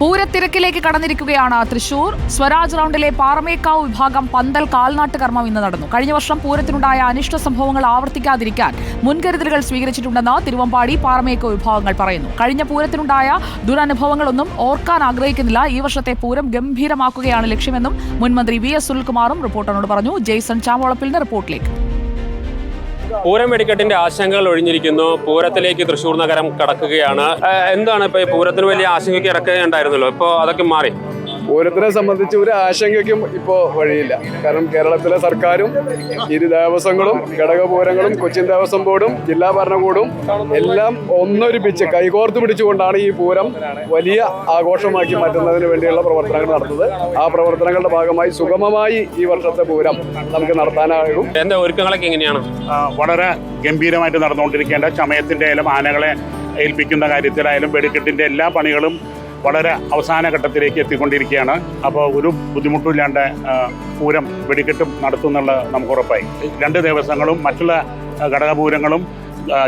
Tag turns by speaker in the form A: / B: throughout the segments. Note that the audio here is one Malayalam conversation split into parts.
A: പൂരത്തിരക്കിലേക്ക് കടന്നിരിക്കുകയാണ് തൃശൂർ. സ്വരാജ് റൗണ്ടിലെ പാറമേക്കാവ് വിഭാഗം പന്തൽ കാൽനാട്ട് കർമ്മം ഇന്ന് നടന്നു. കഴിഞ്ഞ വർഷം പൂരത്തിനുണ്ടായ അനിഷ്ട സംഭവങ്ങൾ ആവർത്തിക്കാതിരിക്കാൻ മുൻകരുതലുകൾ സ്വീകരിച്ചിട്ടുണ്ടെന്ന് തിരുവമ്പാടി പാറമേക്കാവ് വിഭാഗങ്ങൾ പറയുന്നു. കഴിഞ്ഞ പൂരത്തിനുണ്ടായ ദുരനുഭവങ്ങളൊന്നും ഓർക്കാൻ ആഗ്രഹിക്കുന്നില്ല. ഈ വർഷത്തെ പൂരം ഗംഭീരമാക്കുകയാണ് ലക്ഷ്യമെന്നും മുൻമന്ത്രി വി എസ് സുനിൽകുമാറും റിപ്പോർട്ടറിനോട് പറഞ്ഞു. ജെയ്സൺ ചാമോളപ്പിലിന്റെ റിപ്പോർട്ടിലേക്ക്.
B: പൂരം വെടിക്കെട്ടിന്റെ ആശങ്കകൾ ഒഴിഞ്ഞിരിക്കുന്നു. പൂരത്തിലേക്ക് തൃശ്ശൂർ നഗരം കടക്കുകയാണ്. എന്താണ് ഇപ്പൊ ഈ പൂരത്തിന് വലിയ ആശങ്കയ്ക്ക് ഇറക്കുകയുണ്ടായിരുന്നല്ലോ ഇപ്പൊ അതൊക്കെ മാറി.
C: പൂരത്തിനെ സംബന്ധിച്ച് ഒരു ആശങ്കയ്ക്കും ഇപ്പോൾ വഴിയില്ല. കാരണം കേരളത്തിലെ സർക്കാരും ഇരു ദേവസ്വങ്ങളും ഘടകപൂരങ്ങളും കൊച്ചിൻ ദേവസ്വം ബോർഡും ജില്ലാ ഭരണകൂടവും എല്ലാം ഒന്നൊരുമിച്ച് കൈകോർത്ത് പിടിച്ചുകൊണ്ടാണ് ഈ പൂരം വലിയ ആഘോഷമാക്കി മാറ്റുന്നതിന് വേണ്ടിയുള്ള പ്രവർത്തനങ്ങൾ നടത്തുന്നത്. ആ പ്രവർത്തനങ്ങളുടെ ഭാഗമായി സുഗമമായി ഈ വർഷത്തെ പൂരം നമുക്ക് നടത്താനാകും.
B: എന്റെ ഒരുക്കങ്ങളൊക്കെ എങ്ങനെയാണ്?
D: വളരെ ഗംഭീരമായിട്ട് നടന്നുകൊണ്ടിരിക്കേണ്ട ചമയത്തിന്റെ ആയാലും ആനകളെ ഏൽപ്പിക്കുന്ന കാര്യത്തിലായാലും വെടിക്കെട്ടിന്റെ എല്ലാ പണികളും വളരെ അവസാന ഘട്ടത്തിലേക്ക് എത്തിക്കൊണ്ടിരിക്കുകയാണ്. അപ്പോൾ ഒരു ബുദ്ധിമുട്ടുമില്ലാണ്ട് പൂരം വെടിക്കെട്ടും നടത്തുന്നുള്ള നമുക്ക് ഉറപ്പായി. രണ്ട് ദിവസങ്ങളും മറ്റുള്ള ഘടകപൂരങ്ങളും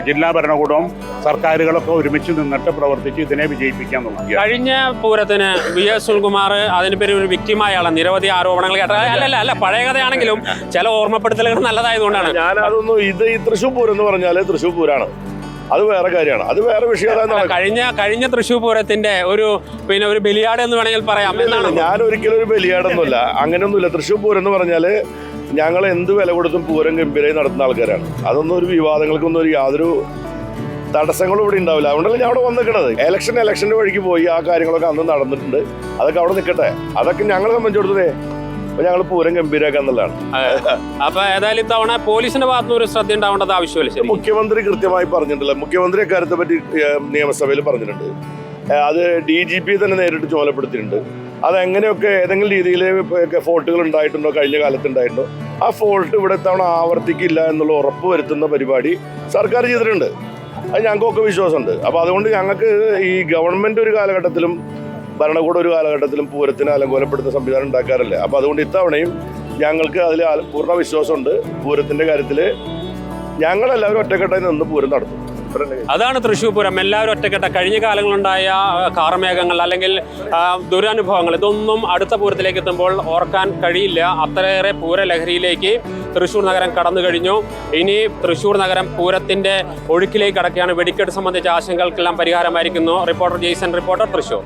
D: ജില്ലാ ഭരണകൂടവും സർക്കാരുകളൊക്കെ ഒരുമിച്ച് നിന്നിട്ട് പ്രവർത്തിച്ച് ഇതിനെ വിജയിപ്പിക്കാൻ തുടങ്ങി.
B: കഴിഞ്ഞ പൂരത്തിന് വി. എസ്. സുനിൽകുമാർ അതിന് പേര് ഒരു വ്യക്തിമായാണ് നിരവധി ആരോപണങ്ങൾ അല്ല അല്ലല്ല അല്ല പഴയ കഥയാണെങ്കിലും ചില ഓർമ്മപ്പെടുത്തലുകൾ നല്ലതായതുകൊണ്ടാണ്.
E: ഞാനതൊന്നും ഇത് ഈ തൃശ്ശൂർ പൂരം എന്ന് പറഞ്ഞാൽ തൃശ്ശൂർ പൂരാണ്. അത് വേറെ കാര്യമാണ്. അത് വേറെ വിഷയം
B: കഴിഞ്ഞ കഴിഞ്ഞ തൃശ്ശൂർ പൂരത്തിന്റെ ഒരു പിന്നെ ഒരു ബലിയാട് എന്ന് വേണമെങ്കിൽ പറയാം.
E: ഞാൻ ഒരിക്കലും ഒരു ബലിയാടൊന്നുമില്ല. അങ്ങനെയൊന്നുമില്ല. തൃശ്ശൂർ പൂരം എന്ന് പറഞ്ഞാൽ ഞങ്ങൾ എന്ത് വില കൊടുത്തും പൂരം ഗംഭീരമായി നടത്തുന്ന ആൾക്കാരാണ്. അതൊന്നും ഒരു വിവാദങ്ങൾക്കൊന്നും ഒരു യാതൊരു തടസ്സങ്ങളും ഇവിടെ ഉണ്ടാവില്ല. അതുകൊണ്ടല്ലേ ഞാൻ അവിടെ വന്നിക്കണത് ഇലക്ഷൻ ഇലക്ഷന്റെ വഴിക്ക് പോയി ആ കാര്യങ്ങളൊക്കെ അന്ന് നടന്നിട്ടുണ്ട്. അതൊക്കെ അവിടെ നിൽക്കട്ടെ. അതൊക്കെ ഞങ്ങളെ സംബന്ധിച്ചിടത്തോളേ അപ്പൊ ഞങ്ങൾ പൂരം ഗംഭീരാക്കുക എന്നുള്ളതാണ്.
B: അപ്പൊ ഏതായാലും ഇത്തവണ പോലീസിന്റെ ഭാഗത്തുനിന്ന് ഒരു ശ്രദ്ധ ഉണ്ടാവേണ്ടത് ആവശ്യമില്ല ശരി
E: മുഖ്യമന്ത്രി കൃത്യമായി പറഞ്ഞിട്ടില്ല. മുഖ്യമന്ത്രി അക്കാര്യത്തെ പറ്റി ഏഹ്, നിയമസഭയിൽ പറഞ്ഞിട്ടുണ്ട്. ഏഹ്, അത് ഡി ജി പി തന്നെ നേരിട്ട് ചുമതലപ്പെടുത്തിയിട്ടുണ്ട് അതെങ്ങനെയൊക്കെ ഏതെങ്കിലും രീതിയിൽ ഫോൾട്ടുകൾ ഉണ്ടായിട്ടുണ്ടോ? കഴിഞ്ഞ കാലത്ത് ഉണ്ടായിട്ടുണ്ടോ? ആ ഫോൾട്ട് ഇവിടെ തവണ ആവർത്തിക്കില്ല എന്നുള്ള ഉറപ്പ് വരുത്തുന്ന പരിപാടി സർക്കാർ ചെയ്തിട്ടുണ്ട്. അത് ഞങ്ങൾക്കൊക്കെ വിശ്വാസമുണ്ട്. അപ്പോൾ അതുകൊണ്ട് ഞങ്ങൾക്ക് ഈ ഗവൺമെന്റ് ഒരു കാലഘട്ടത്തിലും ഭരണകൂടം ഒരു കാലഘട്ടത്തിലും പൂരത്തിന് അലങ്കോലപ്പെടുത്തുന്ന സംവിധാനം ഉണ്ടാക്കാറില്ല. അപ്പോൾ അതുകൊണ്ട് ഇത്തവണയും ഞങ്ങൾക്ക് അതിൽ പൂർണ വിശ്വാസമുണ്ട്. പൂരത്തിന്റെ കാര്യത്തിൽ ഞങ്ങളെല്ലാവരും ഒറ്റക്കെട്ടായി നിന്ന് പൂരം നടത്തും.
B: അതാണ് തൃശ്ശൂർ പൂരം. എല്ലാവരും ഒറ്റക്കെട്ട കഴിഞ്ഞ കാലങ്ങളുണ്ടായ കാർമേഘങ്ങൾ അല്ലെങ്കിൽ ദുരനുഭവങ്ങൾ ഇതൊന്നും അടുത്ത പൂരത്തിലേക്ക് എത്തുമ്പോൾ ഓർക്കാൻ കഴിയില്ല. അത്രയേറെ പൂരലഹരിയിലേക്ക് തൃശ്ശൂർ നഗരം കടന്നു കഴിഞ്ഞു. ഇനി തൃശ്ശൂർ നഗരം പൂരത്തിന്റെ ഒഴുക്കിലേക്ക് കടക്കുകയാണ്. വെടിക്കെട്ട് സംബന്ധിച്ച ആശങ്കകൾക്കെല്ലാം പരിഹാരമായിരിക്കുന്നു. Reporter Jaison reporter Thrissur.